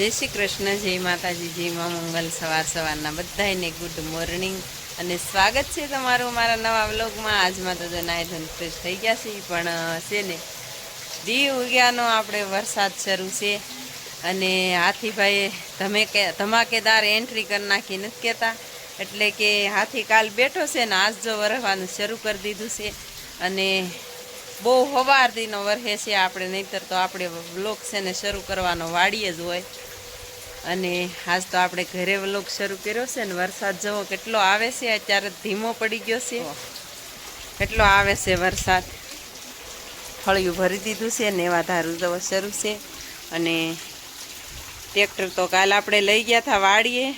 જય શ્રી કૃષ્ણ, જય માતાજી, જય મા મંગલ, સવાર સવારના બધાને ગુડ મોર્નિંગ અને સ્વાગત છે તમારું મારા નવા વ્લોગમાં આજમાં તો જો નાય ફ્રેશ થઈ ગયા છે પણ છે ને દી ઉગ્યાનો આપણે વરસાદ શરૂ છે. અને હાથીભાઈએ તમે કે ધમાકેદાર એન્ટ્રી કરી નાખી, નથી કહેતા. એટલે કે હાથી કાલ બેઠો છે ને, આજ જો વરસવાનું શરૂ કરી દીધું છે. અને બહુ હવારથીનો વરહે છે આપણે, નહીંતર તો આપણે બ્લોક છે ને, શરૂ કરવાનો વાડીએ જ હોય. અને આજ તો આપણે ઘરે વ્લોગ શરૂ કર્યો છે ને વરસાદ જવો કેટલો આવે છે, અત્યારે ધીમો પડી ગયો છે. કેટલો આવે છે વરસાદ? ફળિયું ભરી દીધું છે ને એવા ધારું જવો શરૂ છે. અને ટ્રેક્ટર તો કાલ આપણે લઈ ગયા હતા વાડીએ.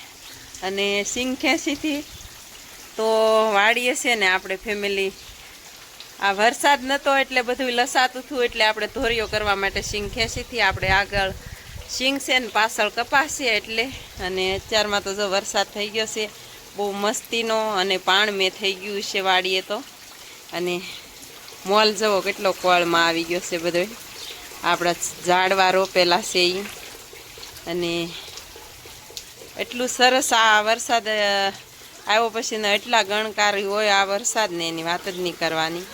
અને સિંગ ખેંચીથી તો વાડીએ છે ને આપણે ફેમિલી આ વરસાદ નહોતો એટલે બધું લસાતું હતું એટલે આપણે ધોરીઓ કરવા માટે સિંગ ખેંચીથી આપણે આગળ સિંગ છે ને પાછળ કપાસ છે એટલે. અને અત્યારમાં તો જો વરસાદ થઈ ગયો છે, બહુ મસ્તીનો અને પાણ મેં થઈ ગયું છે વાડીએ તો. અને મોલ જવો કેટલો કોળમાં આવી ગયો છે બધો. આપણા ઝાડવા રોપેલા છે એ અને એટલું સરસ આ વરસાદ આવ્યો પછી એટલા ગણકારી હોય આ વરસાદને એની વાત જ નહીં કરવાની.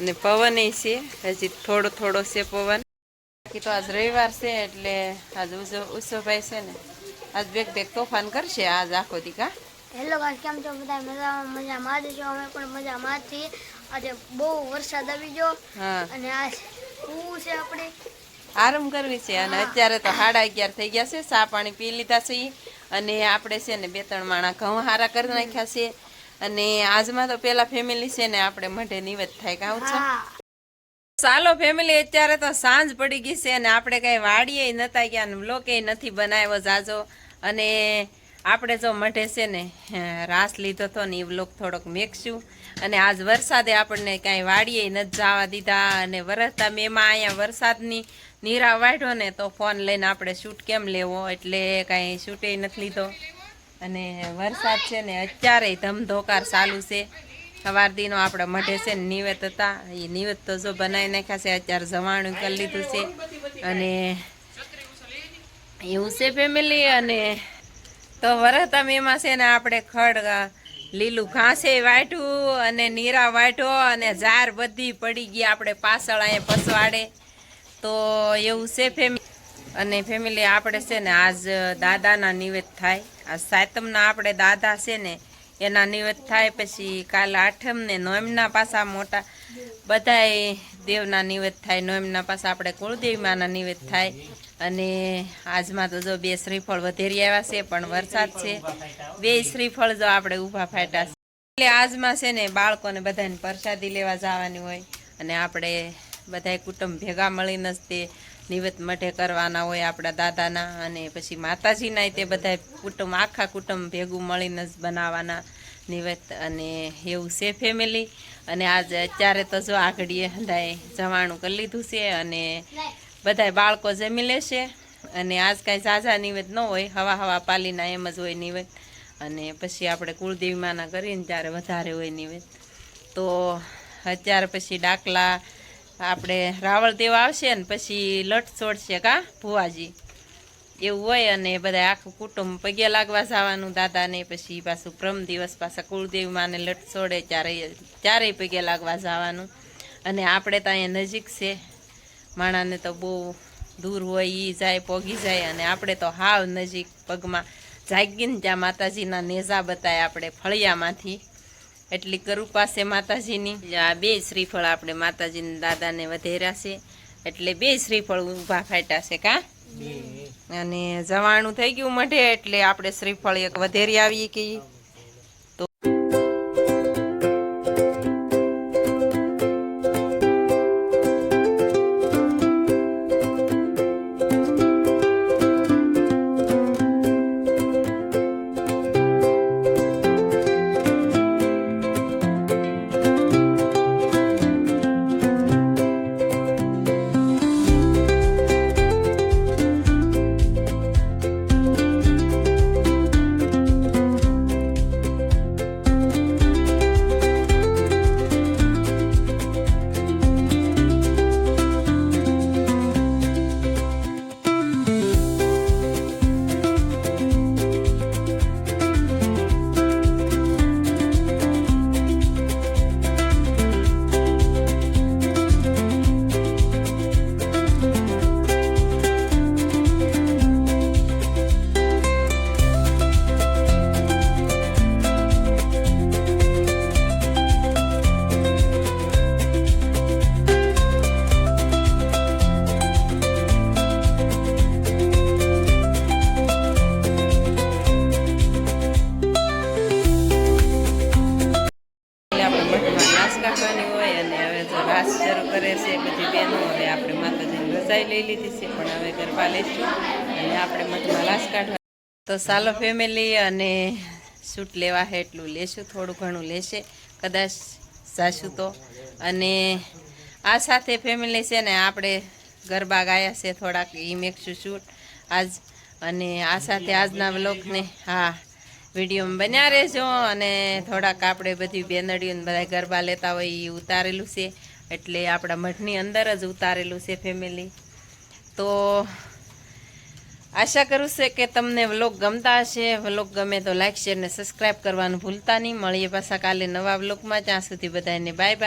અને પવન છે. હજી થોડો થોડો છે પવન. બાકી તો આજ રવિવાર છે એટલે આજ ઉત્સવભાઈ છે ને આજ બેગ બેગ તોફાન કરશે આજ આખો દીકા હેલો ગાઈસ કેમ છો? બધા મજામાં? મજામાં જ છો? અમે પણ મજામાં જ છીએ. આજે બહુ વરસાદ આવી ગયો હા. અને આ શું છે આપણે? આરામ કરવી છે અને અત્યારે તો સાડા અગિયાર થઈ ગયા છે. ચા પાણી પી લીધા છે અને આપણે છે ને બે ત્રણ માણા ઘઉં હારા કરી નાખ્યા છે. અને આજમાં તો પેલા ફેમિલી છે ને આપણે મઢે નિવેદ થાય કાં છે? સાલો ચાલો ફેમિલી અત્યારે તો સાંજ પડી ગઈ છે અને આપણે કઈ વાડીએ નતા ગયા ને બ્લોકે નથી બનાવ્યો જાજો. અને આપણે જો મઢે છે ને રાસ લીધો હતો ને એ બ્લોક થોડોક મેકશું. અને આજ વરસાદે આપણને કાંઈ વાડીએ નથી જવા દીધા અને વરસતા મેમાં અહીંયા વરસાદની નીરા વાઢ્યો ને તો ફોન લઈને આપણે શૂટ કેમ લેવો એટલે કાંઈ શૂટે નથી લીધો. અને વરસાદ છે ને અત્યારે ધમધોકાર ચાલુ છે. સવાર દીનો આપણે મઢે છે ને નિવેત હતા. એ નિવેત તો જો બનાવી નાખ્યા છે, અત્યારે જવાણું કરી લીધું છે. અને એવું છે ફેમિલી અને તો વરતા એમાં છે ને આપણે ખડ લીલું ઘાસે વાટ્યું અને નીરા વાટ્યો અને ઝાર બધી પડી ગઈ આપણે પાછળ અહીંયા પસવાડે. તો એવું છે ફેમિલી અને ફેમિલી આપણે છે ને આજ દાદાના નિવેદ થાય. આ સાતમના આપણે દાદા છે ને, એના નિવેદ થાય પછી કાલ આઠમ ને નોમના પાછા મોટા બધાય દેવના નિવેદ થાય. નોમના પાછા આપણે કુળદેવીમાના નિવેદ થાય. અને આજમાં તો જો બે શ્રીફળ વધેરી આવ્યા છે, પણ વરસાદ છે. બે શ્રીફળ જો આપણે ઊભા ફાટ્યા છે. એટલે આજમાં છે ને બાળકોને બધાને પ્રસાદી લેવા જવાની હોય. અને આપણે બધાય કુટુંબ ભેગા મળીને જ તે નિવેદ મઢે કરવાના હોય આપણા દાદાના અને પછી માતાજીના તે બધા કુટુંબ, આખા કુટુંબ ભેગું મળીને જ બનાવવાના નિવેદ અને એવું છે ફેમિલી અને આજે અત્યારે તો જો આગળીએ હંધાએ જવાણું કરી લીધું છે અને બધાય બાળકો જમી લેશે અને આજ કાંઈ ઝાઝા નિવેદ ન હોય, હવા હવા પાલીના એમ જ હોય નિવેદ. અને પછી આપણે કુળદેવીમાના કરીને ત્યારે વધારે હોય નિવેદ. તો અત્યારે પછી ડાકલા આપણે રાવળ દેવ આવશે ને પછી લટ છોડશે કા ભુવાજી. એવું હોય અને બધા આખું કુટુંબ પગે લાગવા જવાનું દાદાને, પછી પાછું પ્રમ દિવસ, પાછા કુળદેવમાં લટ છોડે ત્યારે ચારેય પગે લાગવા જવાનું. અને આપણે તો અહીંયા નજીક છે. માણાને તો બહુ દૂર હોય એ જાય, પોગી જાય, અને આપણે તો હાવ નજીક પગમાં જાગીને ત્યાં માતાજીના નેઝા બતાય આપણે ફળિયામાંથી. એટલી કૃપા છે માતાજીની. આ બે શ્રીફળ આપણે માતાજીના દાદાને વધેર્યા છે. એટલે બે શ્રીફળ ઊભા ફાટ્યા છે કા? અને જવાણું થઈ ગયું મઢે એટલે આપણે શ્રીફળ એક વધેરી આવીએ કે આપણે માતાજીની રજાઈ લઈ લીધી છે, પણ હવે ગરબા લઈશું અને આપણે મઠમાં લાશ કાઢવા તો સાલો ફેમિલી અને સૂટ લેવા એટલું લેશું, થોડું ઘણું લેશે. કદાચ જાશું તો. અને આ સાથે ફેમિલી છે ને, આપણે ગરબા ગાયા છે થોડાક એ મેકશું શૂટ આજ. અને આ સાથે આજના બ્લોકને હા, વિડીયોમાં બન્યા રહેજો. અને થોડાક આપણે બધી બેનડીઓને બધા ગરબા લેતા હોય એ ઉતારેલું છે. એટલે આપણા મઠની અંદર જ ઉતારેલું છે ફેમિલી તો આશા કરું છે કે તમને વ્લોગ ગમતા હશે. વ્લોગ ગમે તો લાઇક શેર ને સબસ્ક્રાઈબ કરવાનું ભૂલતા નહીં. મળીએ પાછા કાલે નવા વ્લોગમાં. ત્યાં સુધી બધાને બાય બાય